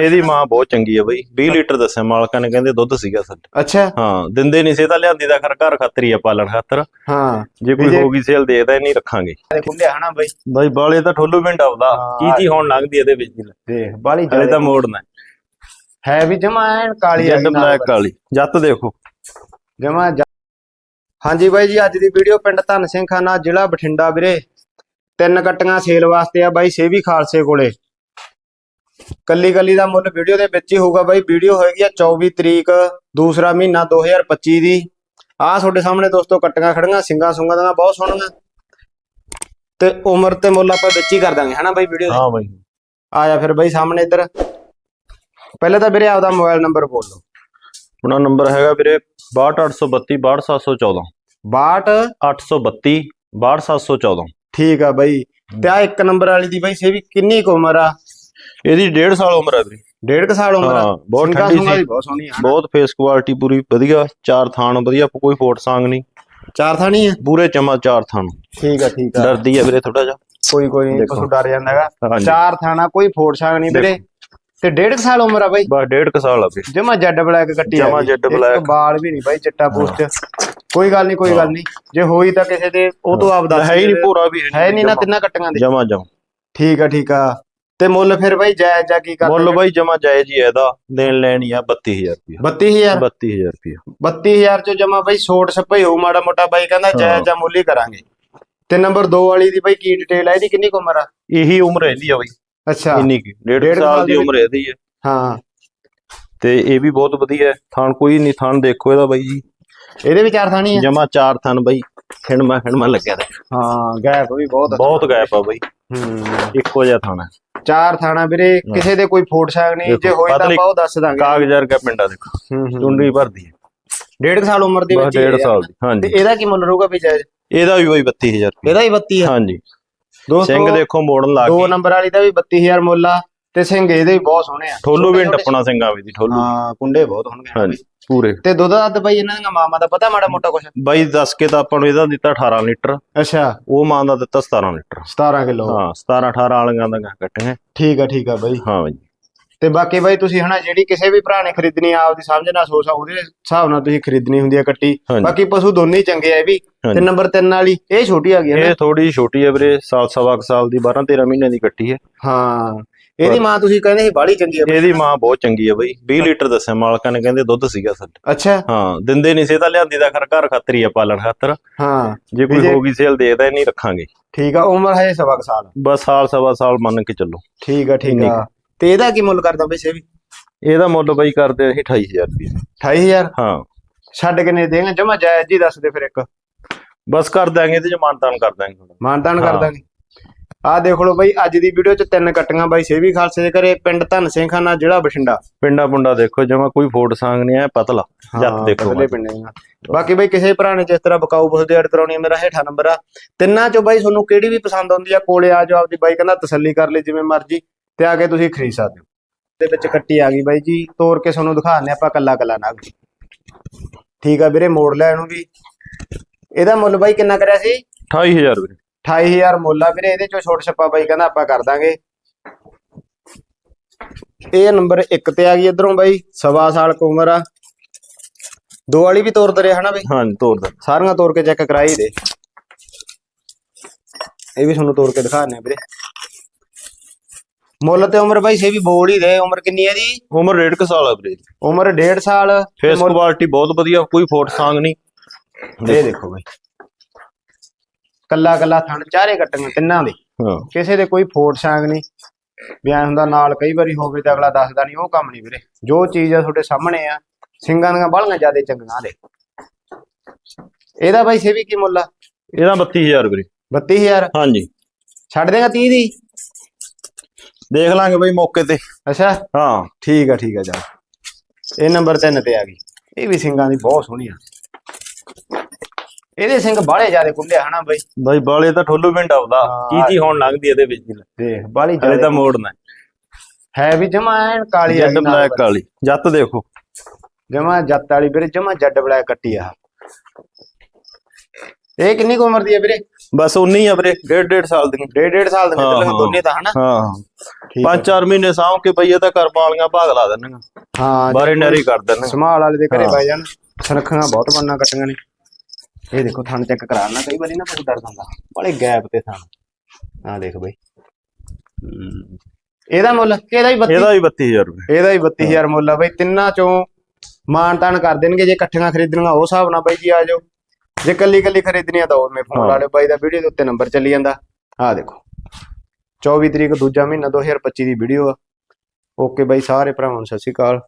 ਇਹਦੀ ਮਾਂ ਬਹੁਤ ਚੰਗੀ ਆ ਬਈ। 20 ਲੀਟਰ ਦੱਸਿਆ ਮਾਲਕਾਂ ਨੇ ਕਹਿੰਦੇ ਦੁੱਧ ਸੀਗਾ ਸਾਡੇ। ਅੱਛਾ। ਹਾਂ ਦਿੰਦੇ ਨਹੀਂ ਸੀ ਤਾਂ ਲਿਆਂਦੀ ਦਾ ਖਰ ਘਰ ਖਾਤਰ ਹੀ ਆ ਪਾਲਣ ਖਾਤਰ। ਹਾਂ। ਜੇ ਕੋਈ ਜੇ- ਹੋ ਗਈ ਸੇਲ ਦੇ ਤਾਂ ਨਹੀਂ ਰੱਖਾਂਗੇ। ਕੁੰਡੇ ਹਨਾ ਬਈ। ਬਾਈ ਬਾਲੇ ਤਾਂ ਠੋਲੂ ਪਿੰਡ ਆਉਦਾ। ਕੀ ਕੀ ਹੋਣ ਲੱਗਦੀ ਇਹਦੇ ਵਿੱਚ? ਦੇਖ ਬਾਲੀ ਹਲੇ ਤਾਂ ਮੋੜਨਾ ਹੈ ਵੀ ਜਮਾ ਐਨ ਕਾਲੀ ਜੈਡ ਬਲੈਕ ਵਾਲੀ ਜੱਤ ਦੇਖੋ। ਜਮਾ ਹਾਂਜੀ ਬਾਈ ਜੀ ਅੱਜ ਦੀ ਵੀਡੀਓ ਪਿੰਡ ਧੰਨ ਸਿੰਘ ਖਾਨਾ ਜ਼ਿਲ੍ਹਾ ਬਠਿੰਡਾ ਵੀਰੇ। ਤਿੰਨ ਕੱਟੀਆਂ ਸੇਲ ਵਾਸਤੇ ਆ ਬਾਈ ਸੇਵੀ ਖਾਲਸੇ ਕੋਲੇ। ਕੱਲੀ ਕੱਲੀ ਦਾ ਮੁੱਲ ਵੀਡੀਓ ਦੇ ਵਿੱਚ ਹੀ ਹੋਊਗਾ ਬਾਈ। ਵੀਡੀਓ ਹੋਏਗੀ ਆ 24 ਤਰੀਕ ਦੂਸਰਾ ਮਹੀਨਾ 2025 ਦੀ। ਆਹ ਤੁਹਾਡੇ ਸਾਹਮਣੇ ਦੋਸਤੋ ਕੱਟੀਆਂ ਖੜੀਆਂ ਸਿੰਗਾਂ ਸੁੰਗਾਂ ਦੀਆਂ ਬਹੁਤ ਸੋਹਣੀਆਂ ਤੇ ਉਮਰ ਤੇ ਮੁੱਲ ਆਪਾਂ ਵਿੱਚ ਹੀ ਕਰ ਦਾਂਗੇ ਹਨਾ ਬਾਈ ਵੀਡੀਓ ਹਾਂ ਬਾਈ। ਆ ਜਾ ਫਿਰ ਬਾਈ ਸਾਹਮਣੇ ਇੱਧਰ। ਪਹਿਲਾਂ ਤਾਂ ਵੀਰੇ ਆਪਦਾ ਮੋਬਾਈਲ ਨੰਬਰ ਬੋਲ ਲਓ ਆਪਣਾ ਨੰਬਰ ਹੈਗਾ ਵੀਰੇ 62832 62714 62 832 62714 ਠੀਕ ਆ ਬਾਈ। ਤੇ ਆ ਇੱਕ ਨੰਬਰ ਵਾਲੀ ਦੀ ਬਾਈ ਸੇਵੀ ਕਿੰਨੀ ਕੁ ਉਮਰ ਆ? ਇਹਦੀ 1.5 ਸਾਲ ਉਮਰ ਹੈ ਵੀਰੇ ਡੇਢ ਕੁ ਸਾਲ ਉਮਰ ਆ। ਹਾਂ ਬਹੁਤ ਸਿੰਗਾਂ ਠੰਡੀ ਸੁੰਗਾਂ ਸੀ। ਦੀ ਬਹੁਤ ਸੋਹਣੀ ਆ। ਬਹੁਤ ਫੇਸ ਕੁਆਲਿਟੀ ਪੂਰੀ ਵਧੀਆ। ਚਾਰ ਥਾਣ ਵਧੀਆ ਕੋਈ ਫੋਟ ਸੰਗ ਨਹੀਂ। ਚਾਰ ਥਾਣੀ ਆ? ਪੂਰੇ ਚਮਾ ਚਾਰ ਥਾਣ। ਠੀਕ ਆ ਠੀਕ ਆ। ਡਰਦੀ ਹੈ ਵੀਰੇ ਥੋੜਾ ਜਿਹਾ। ਕੋਈ ਕੋਈ ਨਹੀਂ। ਪਸ਼ੂ ਡਰ ਜਾਂਦਾ ਹੈਗਾ। ਹਾਂਜੀ। ਚਾਰ ਥਾਣਾ ਕੋਈ ਫੋੜ ਛਾਗ ਨਹੀਂ ਵੀਰੇ। ਤੇ ਡੇਢ ਕੁ ਸਾਲ ਉਮਰ ਆ ਬਾਈ। ਬਸ ਡੇਢ ਕੁ ਸਾਲ ਆ ਵੀਰੇ। ਜਮਾ ਜੱਡ ਬਲੈਕ ਕੱਟੀ ਆ ਜਮਾਂ ਗਈ। ਜੈਡ ਇੱਕ ਬਲੈਕ। ਬਾਲ ਵੀ ਨਹੀਂ ਬਾਈ ਚਿੱਟਾ ਪੋਸਟ। ਕੋਈ ਗੱਲ ਨਹੀਂ ਕੋਈ ਗੱਲ ਨਹੀਂ। ਜੇ ਹੋਈ ਤਾਂ ਕਿਸੇ ਦੇ ਉਹ ਤੋਂ ਆਪ ਦੱਸ ਹੈ ਹੀ ਨਹੀਂ। ਪੂਰਾ ਵੀ ਹੈ ਨਹੀਂ ਨਾ ਤਿੰਨਾਂ ਕੱਟੀਆਂ ਦੇ। ਜਮਾ ਜਮ। ਠੀਕ ਆ ਠੀਕ ਆ। ਤੇ ਮੁੱਲ ਫਿਰ ਬਾਈ ਜਾਇਜ਼ ਜਾ ਕੀ ਕਰਦੇ ਮੁੱਲ ਬਾਈ ਜਮਾ ਜਾਇਜ਼ ਹੀ ਹੈ ਇਹਦਾ। ਦੇਣ ਲੈਣੀ ਆ 32000 ਰੁਪਏ 32000 32000 ਰੁਪਏ 32000 ਚ ਜਮਾ ਬਾਈ ਛੋਟ ਛੱਪਈ ਹੋਊ ਮਾੜਾ ਮੋਟਾ ਬਾਈ ਕਹਿੰਦਾ ਹਾਂ। ਜਾਇਜ਼ ਜਾਂ ਮੁੱਲ ਹੀ ਕਰਾਂਗੇ। ਤੇ ਨੰਬਰ 2 ਵਾਲੀ ਦੀ ਬਾਈ ਕੀ ਡਿਟੇਲ ਹੈ ਇਹਦੀ ਕਿੰਨੀ ਉਮਰ ਆ? ਇਹੀ ਉਮਰ ਇਹਦੀ ਆ ਬਾਈ। ਅੱਛਾ। ਇੰਨੀ ਕੀ ਡੇਢ ਡੇਢ ਕੁ ਸਾਲ ਸਾਲ ਦੀ ਉਮਰ ਇਹਦੀ ਹੈ ਹਾਂ। ਤੇ ਇਹ ਵੀ ਬਹੁਤ ਵਧੀਆ ਹੈ। ਥਾਣ ਕੋਈ ਨਹੀਂ ਥਾਣ ਦੇਖੋ ਇਹਦਾ ਬਾਈ ਜੀ। ਇਹਦੇ ਵੀ ਚਾਰ ਥਾਣੀ ਆ? ਜਮਾ ਚਾਰ ਥਾਣ ਬਾਈ। ਖਿਣਮਾ ਖਿਣਮਾ ਲੱਗਿਆ ਤੇ। ਹਾਂ ਗੈਪ ਵੀ ਬਹੁਤ ਆ। ਬਹੁਤ ਗੈਪ ਆ ਬਾਈ। ਹੂੰ। ਇੱਕੋ ਜਿਹਾ ਥਾਣਾ ਚਾਰ ਥਾਣਾ ਵੀਰੇ ਕਿਸੇ ਦੇ ਕੋਈ ਫੋਟ ਛਾਗ ਨਹੀਂ ਜੇ ਹੋਈ ਤਾਂ ਉਹ ਦੱਸ ਦਾਂਗੇ। ਕਾਗਜ਼ ਵਰਗਾ ਪਿੰਡਾ ਦੇਖੋ। ਚੁੰਡੀ ਭਰਦੀ ਹੈ। ਡੇਢ ਕੁ ਸਾਲ ਉਮਰ ਦੇ ਵਿੱਚ ਡੇਢ। ਸਾਲ ਦੀ ਤੇ ਹਾਂਜੀ ਇਹਦਾ ਕੀ ਮੁੱਲ ਰਹੂਗਾ ਵੀ ਜਾਇਜ਼? ਇਹਦਾ ਵੀ ਬਾਈ 32000 ਰੁਪਏ। ਇਹਦਾ ਹੀ 32 ਆ। ਹਾਂਜੀ। ਦੋਸਤੋ ਸਿੰਘ ਦੇਖੋ ਮੋੜਨ ਲੱਗ ਦੋ ਗਈ। ਨੰਬਰ ਵਾਲੀ ਦਾ ਵੀ 32000 ਮੁੱਲ ਆ। ਤੇ ਸਿੰਘ ਇਹਦੇ ਵੀ ਬਹੁਤ ਸੋਹਣੇ ਆ। ਠੋਲੂ ਵੀ ਟੱਪਣਾ ਸਿੰਘਾਂ ਵੀ ਦੀ ਠੋਲੂ। ਹਾਂ ਕੁੰਡੇ ਬਹੁਤ ਹੋਣਗੇ। ਹਾਂਜੀ ਪੂਰੇ। ਤੇ ਦੁੱਧ ਦਾ ਬਾਈ ਇਹਨਾਂ ਦੀਆਂ ਮਾਮਾ ਦਾ ਪਤਾ ਮਾੜਾ ਮੋਟਾ ਕੁਛ? ਬਾਈ ਦੱਸ ਕੇ ਤਾਂ ਆਪਾਂ ਨੂੰ ਇਹਦਾ ਦਿੱਤਾ 18 ਲੀਟਰ। ਅੱਛਾ। ਉਹ ਮਾਂ ਦਾ ਦਿੱਤਾ 17 ਲੀਟਰ। 17 ਕਿਲੋ। ਹਾਂ 17 18 ਵਾਲੀਆਂ ਦਾ ਕੱਟੀਆਂ ਠੀਕ ਆ ਠੀਕ ਆ ਬਾਈ। ਹਾਂ ਬਾਈ। ਤੇ ਬਾਕੀ ਬਾਈ ਤੁਸੀਂ ਹਨਾ ਜਿਹੜੀ ਕਿਸੇ ਵੀ ਭਰਾ ਨੇ ਖਰੀਦਣੀ ਆ ਆਪਦੀ ਸਮਝ ਨਾਲ ਸੋਚ ਉਹਦੇ ਹਿਸਾਬ ਨਾਲ ਤੁਸੀਂ ਖਰੀਦਣੀ ਹੁੰਦੀ ਆ ਕੱਟੀ। ਬਾਕੀ ਪਸ਼ੂ ਦੋਨੇ ਹੀ ਚੰਗੇ ਆ ਇਹ ਵੀ। ਤੇ। ਨੰਬਰ 3 ਵਾਲੀ ਇਹ ਛੋਟੀ ਆ ਗਈ ਹੈ ਇਹ ਥੋੜੀ ਛੋਟੀ ਹੈ ਵੀਰੇ ਸਾਲ ਸਵਾ ਕੁ ਸਾਲ ਦੀ 12 13 ਮਹੀਨੇ ਦੀ ਕੱਟੀ ਹੈ। ਹਾਂ। ਇਹਦੀ ਮਾਂ ਤੁਸੀਂ ਕਹਿੰਦੇ ਸੀ ਬਾੜੀ ਚੰਗੀ ਆ ਇਹਦੀ ਮਾਂ ਬਹੁਤ ਚੰਗੀ ਹੈ ਬਾਈ। 20 ਲੀਟਰ ਦੱਸਿਆ ਮਾਲਕਾਂ ਨੇ ਕਹਿੰਦੇ ਦੁੱਧ ਸੀਗਾ ਸਾਡੇ। ਅੱਛਾ। ਹਾਂ ਦਿੰਦੇ ਨਹੀਂ ਸੀ ਤਾਂ ਲਿਆਂਦੀ ਦਾ ਖਰ ਘਰ ਖਾਤਰ ਹੀ ਆ ਪਾਲਣ ਖਾਤਰ। ਹਾਂ। ਜੇ ਕੋਈ ਜੇ- ਹੋ ਗਈ ਸੇਲ ਦੇ ਤਾਂ ਨਹੀਂ ਰੱਖਾਂਗੇ। ਠੀਕ ਆ ਉਮਰ ਹੈ ਸਵਾ ਕੁ ਸਾਲ। ਬਸ ਸਾਲ ਸਵਾ ਸਾਲ ਮੰਨ ਕੇ ਚੱਲੋ। ਠੀਕ ਆ ਠੀਕ ਆ। ਤੇ ਇਹਦਾ ਕੀ ਮੁੱਲ ਕਰਦਾ ਬਈ ਸੇ ਵੀ ਇਹਦਾ ਮੁੱਲ ਬਾਈ ਕਰਦੇ ਅਸੀਂ 28000 ਰੁਪਏ। 28000 ਹਾਂ। ਛੱਡ ਕਿੰਨੇ ਦੇਗਾ ਜਮਾ ਜਾਇਜ਼ ਜੀ ਦੱਸ ਦੇ ਫਿਰ ਇੱਕ। ਬਸ ਕਰ ਦਾਂਗੇ ਇਹਦੇ ਚ ਮਾਨਤਾਨ ਕਰ ਦਾਂਗੇ। ਮਾਨਤਾਨ ਕਰ। ਦਾਂਗੇ ਆਹ ਦੇਖ ਲਓ ਬਈ ਅੱਜ ਦੀ ਵੀਡੀਓ ਚ ਤਿੰਨ ਕੱਟੀਆਂ ਬਾਈ ਸੇਵੀ ਖਾਲਸੇ ਦੇ ਘਰੇ ਪਿੰਡ ਧੰਨ ਸਿੰਘ ਖਾਨਾ ਜ਼ਿਲ੍ਹਾ ਬਠਿੰਡਾ। ਪਿੰਡਾ ਪੁੰਡਾ ਦੇਖੋ ਜਮਾ ਕੋਈ ਫੋਟ ਸੰਗ ਨਹੀਂ ਹੈ ਪਤਲਾ ਜੱਤ ਹਾਂ, ਦੇਖੋ ਪਤਲੇ ਪਿੰਡੇ ਦੀਆਂ। ਬਾਕੀ ਬਈ ਕਿਸੇ ਭਰਾ ਨੇ ਜਿਸ ਤਰ੍ਹਾਂ ਬਕਾਊ ਬਸ ਦੀ ਐਡ ਕਰਾਉਣੀ ਹੈ ਮੇਰਾ ਹੇਠਾਂ ਨੰਬਰ ਆ ਤਿੰਨਾਂ ਚੋਂ ਬਾਈ ਤੁਹਾਨੂੰ ਕਿਹੜੀ ਵੀ ਪਸੰਦ ਆਉਂਦੀ ਆ ਕੋਲੇ ਆ ਜਾਓ ਆਪਦੀ ਬਾਈ ਕਹਿੰਦਾ ਤਸੱਲੀ ਕਰ ਲਈ ਜਿਵੇਂ ਮਰਜ਼ੀ ਤੇ ਆ ਕੇ ਤੁਸੀਂ ਖਰੀਦ ਸਕਦੇ ਹੋ। ਦੇ ਵਿੱਚ ਕੱਟੀ ਆ ਗਈ ਬਾਈ ਜੀ ਤੋੜ ਕੇ ਤੁਹਾਨੂੰ ਦਿਖਾਉਂਦੇ ਆਪਾਂ ਕੱਲਾ ਕੱਲਾ ਨਗ। ਠੀਕ ਆ ਵੀਰੇ ਮੋੜ ਲੈ ਇਹਨੂੰ ਵੀ। ਇਹਦਾ ਮੁੱਲ ਬਾਈ ਕਿੰਨਾ ਕਰਿਆ ਸੀ? 28000 ਵੀਰੇ। 28000 ਮੁੱਲ ਆ ਵੀਰੇ ਇਹਦੇ ਚੋਂ ਛੋਟ ਛੱਪਾ ਬਾਈ ਕਹਿੰਦਾ ਆਪਾਂ ਕਰ ਦਾਂਗੇ। ਇਹ ਨੰਬਰ 1 ਤੇ ਆ ਗਈ ਇਧਰੋਂ ਬਾਈ ਸਵਾ ਸਾਲ ਕੁ ਉਮਰ ਆ। ਦੋ ਵਾਲੀ ਵੀ ਤੋੜ ਦਰੇ ਹਨਾ ਬਈ? ਹਾਂ ਦਾ। ਸਾਰੀਆਂ ਤੋੜ ਕੇ ਚੈੱਕ ਕਰਾਈ ਦੇ। ਇਹ ਵੀ ਤੁਹਾਨੂੰ ਤੋੜ ਕੇ ਦਿਖਾਣੇ ਵੀਰੇ। ਮੁੱਲ ਤੇ ਉਮਰ ਬਾਈ ਸੇ ਵੀ ਬੋਲ ਹੀ ਦੇ। ਉਮਰ ਕਿੰਨੀ ਹੈ ਦੀ ਉਮਰ ਡੇਢ ਕੁ ਸਾਲ ਆ ਵੀਰੇ। ਉਮਰ 1.5 ਸਾਲ। ਫੇਸ ਕੁਆਲਿਟੀ ਬਹੁਤ ਵਧੀਆ ਕੋਈ ਫੋਟ ਸੰਗ ਨਹੀਂ। ਇਹ ਦੇਖੋ ਬਾਈ। ਕੱਲਾ ਕੱਲਾ ਥਣ ਚਾਰੇ ਕੱਟੀਆਂ ਤਿੰਨਾਂ ਦੇ। ਹਾਂ। ਕਿਸੇ ਦੇ ਕੋਈ ਫੋਟ ਛਾਂਗ ਨਹੀਂ। ਬਿਆਨ ਹੁੰਦਾ ਨਾਲ ਕਈ ਵਾਰੀ ਹੋਵੇ ਤੇ ਅਗਲਾ ਦੱਸਦਾ ਨਹੀਂ ਉਹ ਕੰਮ ਨਹੀਂ ਵੀਰੇ। ਜੋ ਚੀਜ਼ ਆ ਤੁਹਾਡੇ ਸਾਹਮਣੇ ਆ ਸਿੰਘਾਂ ਦੀਆਂ ਬਾਲੀਆਂ ਜਿਆਦੇ ਚੰਗੀਆਂ ਦੇ ਇਹਦਾ ਬਾਈ ਸੇ ਵੀ ਕੀ ਮੁੱਲ ਆ? ਇਹਦਾ 32000 ਵੀਰੇ। 32000 ਹਾਂਜੀ। ਛੱਡ ਦੇਗਾ 30 ਦੀ? ਦੇਖ ਲਾਂਗੇ ਬਈ ਮੌਕੇ ਤੇ। ਅੱਛਾ। ਹਾਂ। ਠੀਕ ਆ ਠੀਕ ਆ ਜਾ ਇਹ ਨੰਬਰ 3 ਤੇ ਆ ਗਈ। ਇਹ ਵੀ ਸਿੰਘਾਂ ਦੀ ਬਹੁਤ ਸੋਹਣੀ ਆ। ਇਹਦੇ ਸਿੰਘ ਬਾਹਲੇ ਜਿਆਦੇ ਕੁੰਡੇ ਹਨਾ ਬਈ? ਬਾਈ ਬਾਲੇ ਤਾਂ ਠੋਲੂ ਪਿੰਡ ਆਉਦਾ ਹਾਂ। ਕੀ ਕੀ ਹੋਣ ਲੱਗਦੀ ਇਹਦੇ ਵਿੱਚ ਦੀ ਦੇਖ ਬਾਹਲੀ ਹਲੇ ਜਿਆਦੇ ਤਾਂ ਮੋੜਨਾ ਹੈ ਵੀ ਜਮਾ ਐਨ ਕਾਲੀ ਜੈਡ ਬਲੈਕ ਵਾਲੀ ਜੱਤ ਦੇਖੋ। ਜਮਾ ਜੱਤ ਵਾਲੀ ਵੀਰੇ ਜਮਾ ਜੱਡ ਬਲੈਕ ਕੱਟੀ ਆ। ਇਹ ਕਿੰਨੀ ਕੁ ਉਮਰ ਦੀ ਹੈ ਵੀਰੇ? ਬਸ ਉਨੀ ਆ ਵੀਰੇ ਡੇਢ ਡੇਢ ਸਾਲ ਦੀਆਂ ਡੇਢ ਡੇਢ ਸਾਲ ਦੇ ਹਾਂ। ਦੋਨੇ ਤਾਂ ਹਨਾ? ਹਾਂ। ਠੀਕ ਪੰਜ ਚਾਰ ਮਹੀਨੇ ਸਾਂਭ ਕੇ ਬਈ ਇਹ ਤਾਂ ਘਰ ਵਾਲੀਆਂ ਭਾਗ ਲਾ ਦਿੰਦੀਆਂ। ਹਾਂ ਬਾਰੇ ਨੈਰੀ ਕਰ ਦਿੰਦੀਆਂ। ਸਮਾਲ ਵਾਲੇ ਦੇ ਘਰੇ ਹਾਂ। ਪੈ ਜਾਣ। ਸੁਨੱਖੀਆਂ ਬਹੁਤ ਬੰਨਾ ਕੱਟੀਆਂ ਨੇ। ਇਹ ਦੇਖੋ ਥਣ ਚੈੱਕ ਕਰਾਉਣਾ ਕਈ ਵਾਰੀ ਨਾ ਕੁਝ ਡਰ ਜਾਂਦਾ। ਬੜੇ ਗੈਪ ਤੇ ਥਣ ਆ ਦੇਖ ਬਈ। ਇਹਦਾ ਮੁੱਲ ਇਹਦਾ ਹੀ 32 ਇਹਦਾ ਵੀ 32000 ਰੁਪਏ। ਇਹਦਾ ਹੀ 32000 ਮੁੱਲ ਆ ਬਈ। ਤਿੰਨਾਂ ਚੋਂ ਮਾਨ ਤਾਨ ਕਰ ਦੇਣਗੇ ਜੇ ਇਕੱਠੀਆਂ ਖਰੀਦਣੀਆਂ ਉਹ ਹਿਸਾਬ ਨਾਲ ਬਾਈ ਜੀ ਆ ਜਾਓ। ਜੇ ਕੱਲੀ ਕੱਲੀ ਖਰੀਦਣੀ ਆ ਤਾਂ ਉਹ ਮੈਂ ਫੋਨ ਹਾਂ। ਲਾ ਲਿਓ। ਬਾਈ ਦਾ ਵੀਡੀਓ ਦੇ ਉੱਤੇ ਨੰਬਰ ਚੱਲੀ ਜਾਂਦਾ। ਆ ਦੇਖੋ। 24 ਤਰੀਕ ਦੂਜਾ ਮਹੀਨਾ 2025 ਦੀ ਵੀਡੀਓ ਆ। ਓਕੇ ਬਾਈ ਸਾਰੇ ਭਰਾਵਾਂ ਨੂੰ ਸਤਿ ਸ਼੍ਰੀ ਅਕਾਲ।